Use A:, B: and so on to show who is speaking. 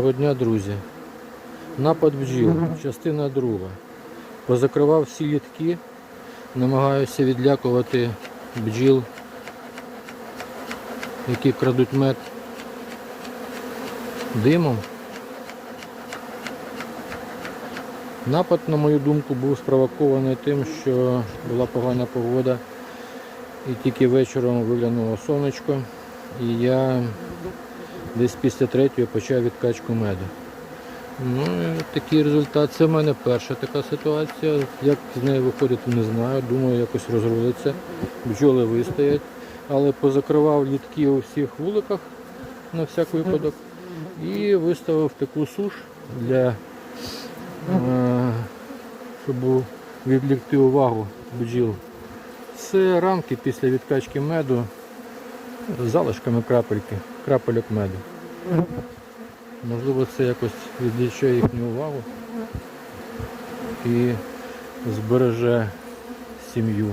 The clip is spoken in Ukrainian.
A: Доброго дня, друзі. Напад бджіл, частина друга. Позакривав всі літки, намагаюся відлякувати бджіл, які крадуть мед димом. Напад, на мою думку, був спровокований тим, що була погана погода і тільки вечором виглянуло сонечко. І я десь після третьої почав відкачку меду. Ну, такий результат. Це в мене перша така ситуація. Як з неї виходити, не знаю. Думаю, якось розрулиться. Бджоли вистоять. Але позакривав літки у всіх вуликах на всяк випадок. І виставив таку суш для е, щоб відвлекти увагу бджіл. Це рамки після відкачки меду з залишками крапельки, крапельок меду. Можливо, це якось відвліче їхню увагу і збереже сім'ю.